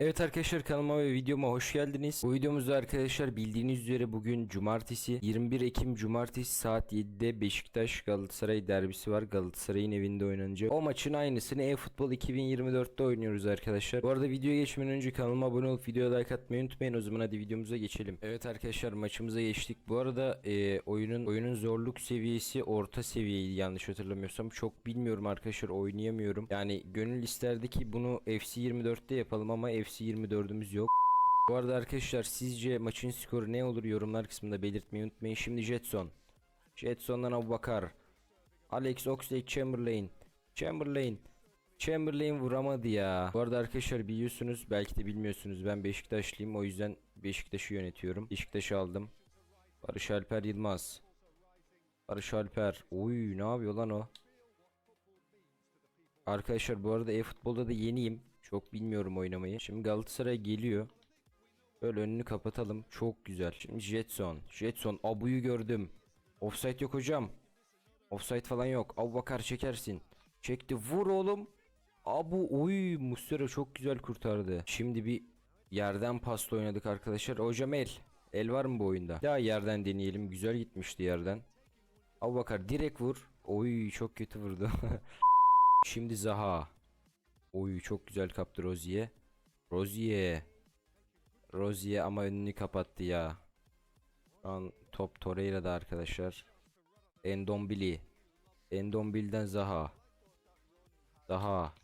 Evet arkadaşlar kanalıma ve videoma hoş geldiniz. Bu videomuzda arkadaşlar bildiğiniz üzere bugün cumartesi 21 Ekim cumartesi saat 7'de Beşiktaş Galatasaray derbisi var. Galatasaray'ın evinde oynanacak. O maçın aynısını e-futbol 2024'te oynuyoruz arkadaşlar. Bu arada videoya geçmeden önce kanalıma abone olup videoya like atmayı unutmayın. O zaman hadi videomuza geçelim. Evet arkadaşlar maçımıza geçtik. Bu arada e, oyunun oyunun zorluk seviyesi orta seviyeydi yanlış hatırlamıyorsam. Çok bilmiyorum arkadaşlar oynayamıyorum. Yani gönül isterdi ki bunu FC 24'te yapalım ama FC 24'ümüz yok. Bu arada arkadaşlar sizce maçın skoru ne olur yorumlar kısmında belirtmeyi unutmayın. Şimdi Jetson. Jetson'dan Abubakar. Alex Oxlade Chamberlain. Chamberlain. Chamberlain vuramadı ya. Bu arada arkadaşlar biliyorsunuz belki de bilmiyorsunuz ben Beşiktaşlıyım o yüzden Beşiktaş'ı yönetiyorum. Beşiktaş'ı aldım. Barış Alper Yılmaz. Barış Alper. Oy ne yapıyor lan o? Arkadaşlar bu arada e-futbolda da yeniyim. Çok bilmiyorum oynamayı. Şimdi Galatasaray geliyor. Böyle önünü kapatalım. Çok güzel. Şimdi Jetson. Jetson. Abu'yu gördüm. Offside yok hocam. Offside falan yok. Abu bakar çekersin. Çekti. Vur oğlum. Abu oy Mustera çok güzel kurtardı. Şimdi bir yerden pasta oynadık arkadaşlar. Hocam el. El var mı bu oyunda? Daha yerden deneyelim. Güzel gitmişti yerden. Abu bakar direkt vur. Oy çok kötü vurdu. Şimdi Zaha. Oy çok güzel kaptı Rozier. Rozier. Rozier ama önünü kapattı ya. Şu an top Torreira'da arkadaşlar. Endombili. Endombil'den Zaha. Zaha.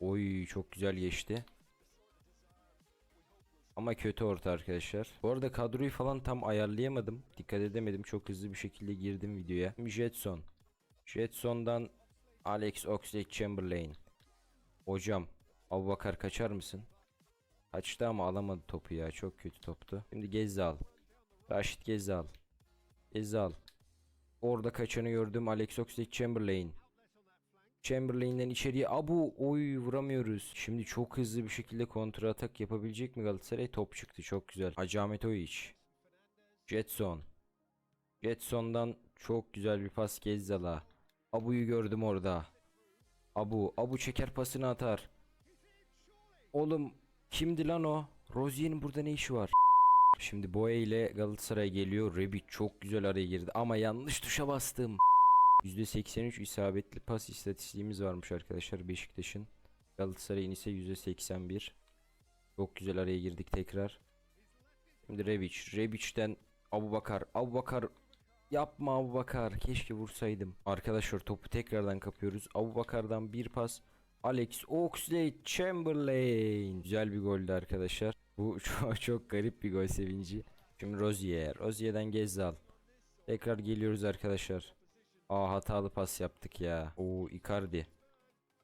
Oy çok güzel geçti. Ama kötü orta arkadaşlar. Bu arada kadroyu falan tam ayarlayamadım. Dikkat edemedim. Çok hızlı bir şekilde girdim videoya. Jetson. Jetson'dan Alex Oxlade-Chamberlain. Hocam Abubakar kaçar mısın? Kaçtı ama alamadı topu ya. Çok kötü toptu. Şimdi Gezzal. Raşit Gezzal. Gezzal. Orada kaçanı gördüm. Alex Oxlade-Chamberlain. Chamberlain'den içeriye Abu oy vuramıyoruz. Şimdi çok hızlı bir şekilde kontra atak yapabilecek mi Galatasaray? Top çıktı çok güzel. Acamet Oyic. Jetson. Jetson'dan çok güzel bir pas Gezzal'a. Abu'yu gördüm orada. Abu, Abu çeker pasını atar. Oğlum kimdi lan o? Rozier'in burada ne işi var? Şimdi Boye ile Galatasaray geliyor. Rebic çok güzel araya girdi ama yanlış tuşa bastım. %83 isabetli pas istatistiğimiz varmış arkadaşlar Beşiktaş'ın. Galatasaray'ın ise %81. Çok güzel araya girdik tekrar. Şimdi Rebic. Rebic'ten Abu Bakar. Abu Bakar Yapma Abu Bakar. Keşke vursaydım. Arkadaşlar topu tekrardan kapıyoruz. Abu Bakar'dan bir pas. Alex Oxlade Chamberlain. Güzel bir goldü arkadaşlar. Bu çok, çok garip bir gol sevinci. Şimdi Rozier. Rozier'den Gezzal. Tekrar geliyoruz arkadaşlar. Aa hatalı pas yaptık ya. Oo Icardi.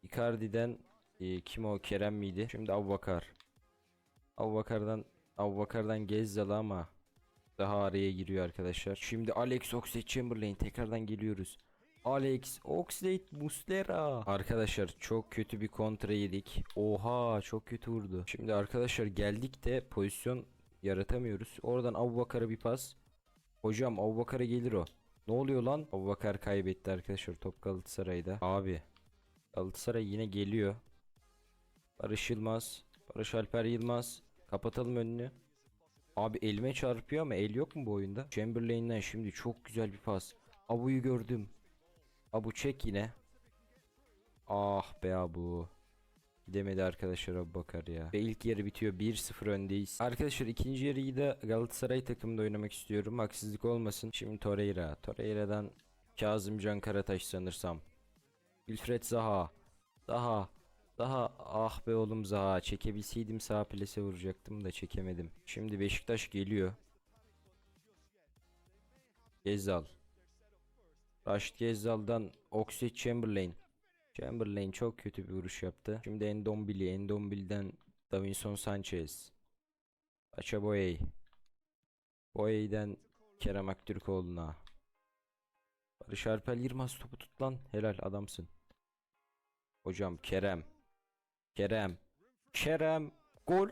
Icardi'den e, kim o Kerem miydi? Şimdi Abu Bakar. Abu Bakar'dan Abu Bakar'dan Gezzal ama daha araya giriyor arkadaşlar. Şimdi Alex Oxlade-Chamberlain tekrardan geliyoruz. Alex Oxlade Muslera. Arkadaşlar çok kötü bir kontra yedik. Oha çok kötü vurdu. Şimdi arkadaşlar geldik de pozisyon yaratamıyoruz. Oradan Abubakar'a bir pas. Hocam Abubakar'a gelir o. Ne oluyor lan? Abubakar kaybetti arkadaşlar top Galatasaray'da. Abi Galatasaray yine geliyor. Barış Yılmaz. Barış Alper Yılmaz. Kapatalım önünü. Abi elime çarpıyor ama el yok mu bu oyunda? Chamberlain'den şimdi çok güzel bir pas. Abu'yu gördüm. Abu çek yine. Ah be Abu. Gidemedi arkadaşlar Abu Bakar ya. Ve ilk yarı bitiyor. 1-0 öndeyiz. Arkadaşlar ikinci yarıyı da Galatasaray takımında oynamak istiyorum. Haksızlık olmasın. Şimdi Torreira. Torreira'dan Kazımcan Karataş sanırsam. Wilfred Zaha. Zaha. Daha ah be oğlum Zaha çekebilseydim sağ plase vuracaktım da çekemedim. Şimdi Beşiktaş geliyor. Gezzal. Raşit Gezzal'dan Oxlade Chamberlain. Chamberlain çok kötü bir vuruş yaptı. Şimdi Endombili. Endombili'den Davinson Sanchez. Paça Boyey. Boyey'den Kerem Aktürkoğlu'na. Barış Alper Yılmaz topu tut lan. Helal adamsın. Hocam Kerem. Kerem. Kerem. Gol.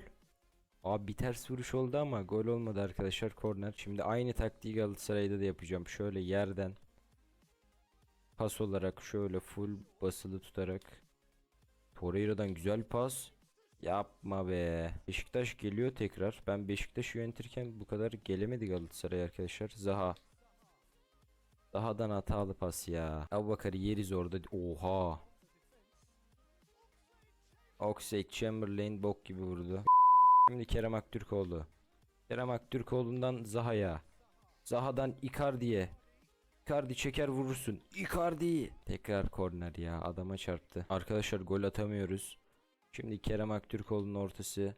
Abi bir ters vuruş oldu ama gol olmadı arkadaşlar korner. Şimdi aynı taktiği Galatasaray'da da yapacağım. Şöyle yerden pas olarak şöyle full basılı tutarak Torreira'dan güzel pas. Yapma be. Beşiktaş geliyor tekrar. Ben Beşiktaş'ı yönetirken bu kadar gelemedi Galatasaray arkadaşlar. Zaha. Daha'dan hatalı pas ya. Abubakar'ı yeriz orada. Oha. Oxlade Chamberlain bok gibi vurdu. Şimdi Kerem Aktürkoğlu. Kerem Aktürkoğlu'ndan Zaha'ya. Zaha'dan Icardi'ye. Icardi çeker vurursun. Icardi. Tekrar korner ya adama çarptı. Arkadaşlar gol atamıyoruz. Şimdi Kerem Aktürkoğlu'nun ortası.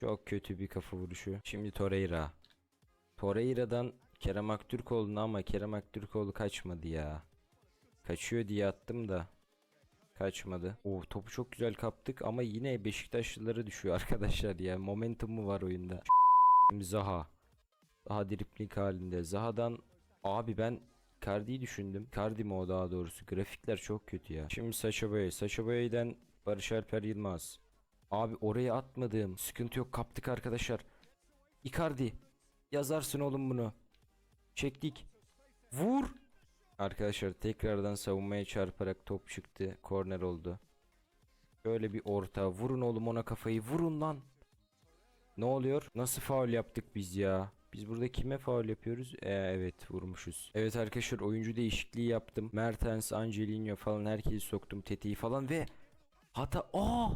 Çok kötü bir kafa vuruşu. Şimdi Torreira. Torreira'dan Kerem Aktürkoğlu'na ama Kerem Aktürkoğlu kaçmadı ya. Kaçıyor diye attım da. Kaçmadı. O topu çok güzel kaptık ama yine Beşiktaşlılara düşüyor arkadaşlar ya. Momentumu var oyunda. Zaha. Zaha dripling halinde. Zaha'dan abi ben Cardi'yi düşündüm. Cardi mi o daha doğrusu. Grafikler çok kötü ya. Şimdi Sacha Boey. Sacha Boey'den Barış Alper Yılmaz. Abi oraya atmadım. Sıkıntı yok kaptık arkadaşlar. Icardi. Yazarsın oğlum bunu. Çektik. Vur. Arkadaşlar tekrardan savunmaya çarparak top çıktı. Korner oldu. Böyle bir orta. Vurun oğlum ona kafayı. Vurun lan. Ne oluyor? Nasıl faul yaptık biz ya? Biz burada kime faul yapıyoruz? Ee, evet vurmuşuz. Evet arkadaşlar oyuncu değişikliği yaptım. Mertens, Angelino falan herkesi soktum. Tetiği falan ve hata... Aa!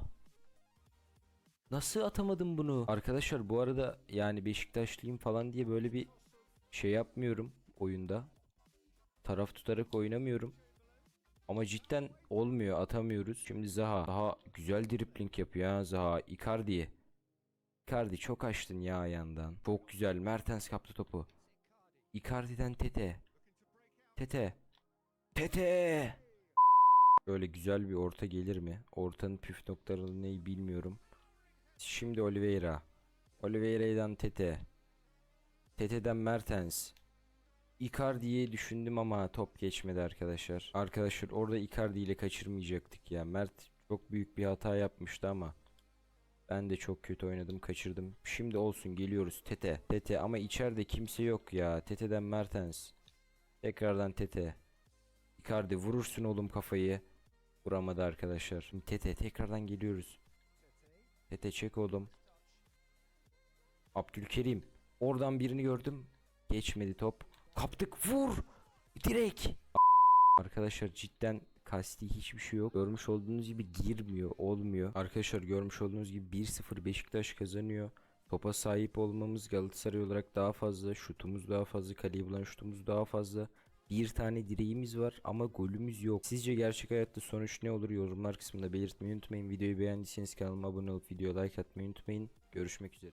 Nasıl atamadım bunu? Arkadaşlar bu arada yani Beşiktaşlıyım falan diye böyle bir şey yapmıyorum oyunda. Taraf tutarak oynamıyorum. Ama cidden olmuyor atamıyoruz. Şimdi Zaha daha güzel dripling yapıyor ha Zaha. Icardi. Icardi çok açtın ya ayağından. Çok güzel. Mertens kaptı topu. Icardi'den Tete. Tete. Tete. Böyle güzel bir orta gelir mi? Ortanın püf noktaları neyi bilmiyorum. Şimdi Oliveira. Oliveira'dan Tete. Tete'den Mertens. Icardi'yi düşündüm ama top geçmedi arkadaşlar. Arkadaşlar orada Icardi ile kaçırmayacaktık ya. Mert çok büyük bir hata yapmıştı ama ben de çok kötü oynadım, kaçırdım. Şimdi olsun geliyoruz Tete. Tete ama içeride kimse yok ya. Tete'den Mertens. Tekrardan Tete. Icardi vurursun oğlum kafayı. Vuramadı arkadaşlar. Şimdi Tete tekrardan geliyoruz. Tete çek oğlum. Abdülkerim. Oradan birini gördüm. Geçmedi top. Kaptık vur. Direkt. Arkadaşlar cidden kasti hiçbir şey yok. Görmüş olduğunuz gibi girmiyor, olmuyor. Arkadaşlar görmüş olduğunuz gibi 1-0 Beşiktaş kazanıyor. Topa sahip olmamız Galatasaray olarak daha fazla. Şutumuz daha fazla. Kaleyi bulan şutumuz daha fazla. Bir tane direğimiz var ama golümüz yok. Sizce gerçek hayatta sonuç ne olur yorumlar kısmında belirtmeyi unutmayın. Videoyu beğendiyseniz kanalıma abone olup videoya like atmayı unutmayın. Görüşmek üzere.